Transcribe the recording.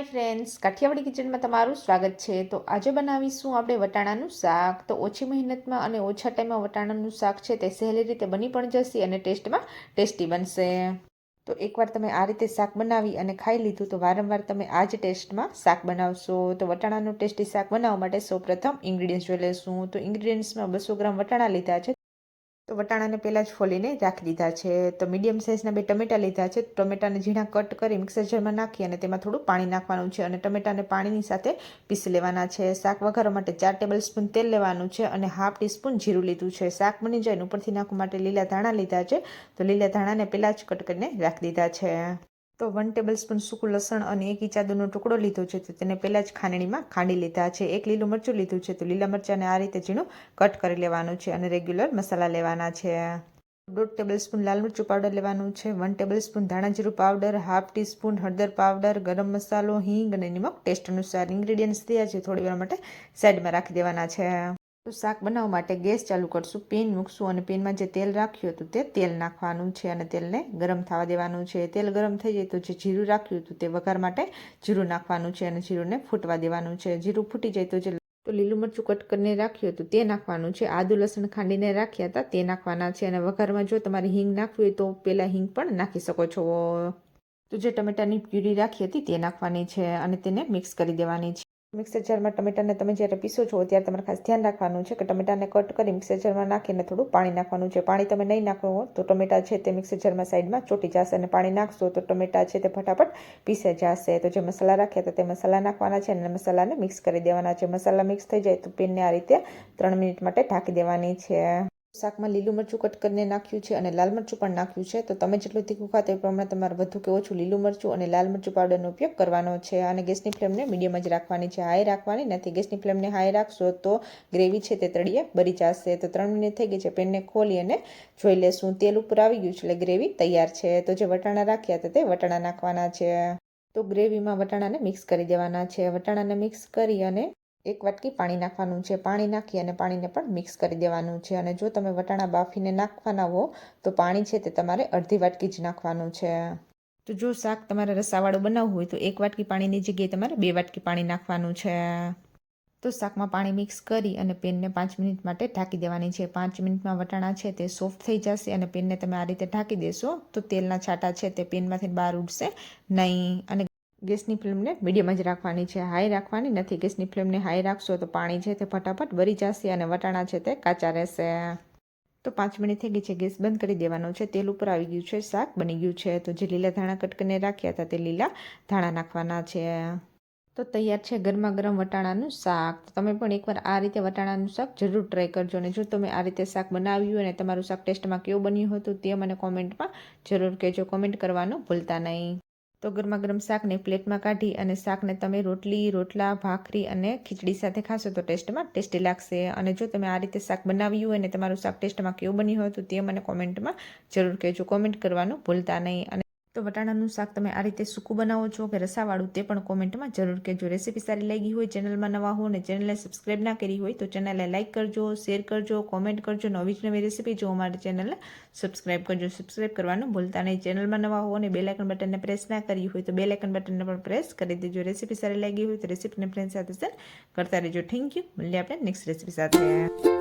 Hi friends Kathiawadi કિચનમાં તમારું સ્વાગત છે. તો આજે બનાવીશું આપણે વટાણાનું શાક. તો ઓછી મહેનતમાં અને ઓછા ટાઈમમાં વટાણાનું શાક છે તે સહેલી રીતે બની પણ જશે અને ટેસ્ટમાં ટેસ્ટી બનશે. તો એકવાર તમે આ રીતે શાક બનાવી અને ખાઈ લીધું, તો વારંવાર તમે આ જ ટેસ્ટમાં શાક બનાવશો. તો વટાણાનું ટેસ્ટી શાક બનાવવા માટે સૌપ્રથમ ઇન્ગ્રીડિયન્ટ્સ જોઈ લેશું તો ઇન્ગ્રીડિયન્ટ્સમાં બસો ગ્રામ વટાણા લીધા છે. તો વટાણાને પહેલાં જ ફોલીને રાખી દીધા છે. તો મીડિયમ સાઇઝના બે ટમેટા લીધા છે. ટમેટાને ઝીણા કટ કરી મિક્સર જારમાં નાખી અને તેમાં થોડું પાણી નાખવાનું છે અને ટમેટાને પાણીની સાથે પીસી લેવાના છે. શાક વઘારવા માટે ચાર ટેબલ સ્પૂન તેલ લેવાનું છે અને હાફ ટીસ્પૂન જીરું લીધું છે. શાક બની જાય ઉપરથી નાખવા માટે લીલા ધાણા લીધા છે. તો લીલા ધાણાને પહેલાં જ કટ કરીને રાખી દીધા છે. તો વન ટેબલ સ્પૂન સૂકું લસણ અને એક ઇચાદુનો ટુકડો લીધો છે. તો તેને પહેલાં જ ખાંડણીમાં ખાંડી લીધા છે. એક લીલું મરચું લીધું છે. તો લીલા મરચાંને આ રીતે ઝીણું કટ કરી લેવાનું છે અને રેગ્યુલર મસાલા લેવાના છે. દોઢ ટેબલ સ્પૂન લાલ મરચું પાવડર લેવાનું છે. વન ટેબલ સ્પૂન ધાણા જીરું પાવડર હાફ ટીસ્પૂન હળદર પાવડર ગરમ મસાલો, હિંગ અને નિમક ટેસ્ટ અનુસાર ઇન્ગ્રેડિયન્ટ્સ થયા છે. થોડી વાર માટે સાઈડમાં રાખી દેવાના છે. તો શાક બનાવવા માટે ગેસ ચાલુ કરશું, પેન મૂકશું અને પેનમાં જે તેલ રાખ્યું હતું તે તેલ નાખવાનું છે અને તેલને ગરમ થવા દેવાનું છે. તેલ ગરમ થઈ જાય તો જે જીરું રાખ્યું હતું તે વઘાર માટે જીરું નાખવાનું છે અને જીરુંને ફૂટવા દેવાનું છે. જીરું ફૂટી જાય તો જે તો લીલું મરચું કટ કરીને રાખ્યું હતું તે નાખવાનું છે. આદુ લસણ ખાંડીને રાખ્યા હતા તે નાખવાના છે અને વઘારમાં જો તમારે હિંગ નાખવી હોય તો પહેલાં હિંગ પણ નાખી શકો છો. તો જે ટમેટાની પ્યુરી રાખી હતી તે નાખવાની છે અને તેને મિક્સ કરી દેવાની છે. મિક્સર જારમાં ટમેટાને તમે જ્યારે પીસો છો ત્યારે તમારે ખાસ ધ્યાન રાખવાનું છે કે ટમેટાને કટ કરી મિક્સર જારમાં નાખીને થોડું પાણી નાખવાનું છે. પાણી તમે નહીં નાખો તો ટમેટા છે તે મિક્સર જારમાં સાઈડમાં ચોટી જશે અને પાણી નાખશો તો ટમેટા છે તે ફટાફટ પીસે જશે. તો જે મસાલા રાખ્યા હતા તે મસાલા નાખવાના છે અને મસાલાને મિક્સ કરી દેવાના છે. મસાલા મિક્સ થઈ જાય તો પેનને આ રીતે ત્રણ મિનિટ માટે ઢાંકી દેવાની છે. શાકમાં લીલું મરચું કટ કરીને નાખ્યું છે અને લાલ મરચું પણ નાખ્યું છે. તો તમે જેટલું તીખું ખાતા એ પ્રમાણે તમારે વધુ કે ઓછું લીલું મરચું અને લાલ મરચું પાવડરનો ઉપયોગ કરવાનો છે. અને ગેસની ફ્લેમને મીડિયમ જ રાખવાની છે. હાઈ રાખવાની નથી. ગેસની ફ્લેમને હાઈ રાખશો તો ગ્રેવી છે તે તળીએ બરી જશે. તો ત્રણ મિનિટ થઈ ગઈ છે પેનને ખોલી અને જોઈ લેશું. તેલ ઉપર આવી ગયું છે એટલે ગ્રેવી તૈયાર છે. તો જે વટાણા રાખ્યા હતા તે વટાણા નાખવાના છે. તો ગ્રેવીમાં વટાણાને મિક્સ કરી દેવાના છે. વટાણાને મિક્સ કરી અને એક વાટકી પાણી નાખવાનું છે. પાણી નાખી અને પાણીને પણ મિક્સ કરી દેવાનું છે. અને જો તમે વટાણા બાફીને નાખવાના હો, તો પાણી છે તે તમારે અડધી વાટકી જ નાખવાનું છે. તો જો શાક તમારે રસાવાળું બનાવવું હોય, તો એક વાટકી પાણીની જગ્યાએ તમારે બે વાટકી પાણી નાખવાનું છે. તો શાકમાં પાણી મિક્સ કરી અને પેનને પાંચ મિનિટ માટે ઢાંકી દેવાની છે. પાંચ મિનિટમાં વટાણા છે તે સોફ્ટ થઈ જશે અને પેનને તમે આ રીતે ઢાંકી દેશો, તો તેલના છાંટા છે તે પેનમાંથી બહાર ઉડશે નહીં. અને ગેસની ફ્લેમને મીડિયમ જ રાખવાની છે. હાઈ રાખવાની નથી. ગેસની ફ્લેમને હાઈ રાખશો તો પાણી છે તે ફટાફટ ભરી જશે અને વટાણા છે તે કાચા રહેશે. તો પાંચ મિનિટ થઈ ગઈ છે. ગેસ બંધ કરી દેવાનો છે. તેલ ઉપર આવી ગયું છે. શાક બની ગયું છે. તો જે લીલા ધાણા કટકને રાખ્યા હતા તે લીલા ધાણા નાખવાના છે. તો તૈયાર છે ગરમા ગરમ વટાણાનું શાક. તો તમે પણ એકવાર આ રીતે વટાણાનું શાક જરૂર ટ્રાય કરજો અને જો તમે આ રીતે શાક બનાવ્યું અને તમારું શાક ટેસ્ટમાં કેવું બન્યું હતું તે મને કોમેન્ટમાં જરૂર કહેજો. કોમેન્ટ કરવાનું ભૂલતા નહીં. તો ગરમા ગરમ શાકને પ્લેટમાં કાઢી અને શાકને તમે રોટલી, રોટલા, ભાખરી અને ખીચડી સાથે ખાશો તો ટેસ્ટમાં ટેસ્ટી લાગશે. અને જો તમે આ રીતે શાક બનાવ્યું હોય અને તમારું શાક ટેસ્ટમાં કેવું બન્યું હતું તે મને કોમેન્ટમાં જરૂર કહેજો. કોમેન્ટ કરવાનું ભૂલતા નહીં. અને તો વટાણાનું શાક તમે આ રીતે સૂકું બનાવો છો કે રસાવાળું તે પણ કોમેન્ટમાં જરૂર કહેજો. રેસીપી સારી લાગી હોય ચેનલમાં નવા હો અને ચેનલને સબસ્ક્રાઈબ ના કરી હોય તો ચેનલને લાઇક કરજો, શેર કરજો, કોમેન્ટ કરજો નવી જ નવી રેસીપી જોવા માટે ચેનલને સબસ્ક્રાઈબ કરજો. સબસ્ક્રાઈબ કરવાનું ભૂલતા નહીં. ચેનલમાં નવા હો અને બે લાઇકન બટનને પ્રેસ ના કરી હોય તો બે લાઇકન બટનને પણ પ્રેસ કરી દેજો. રેસીપી સારી લાગી હોય તો રેસીપીને ફ્રેન્ડ સાથે શેર કરતા રહેજો. થેન્ક યુ મળીએ આપણે નેક્સ્ટ રેસીપી સાથે.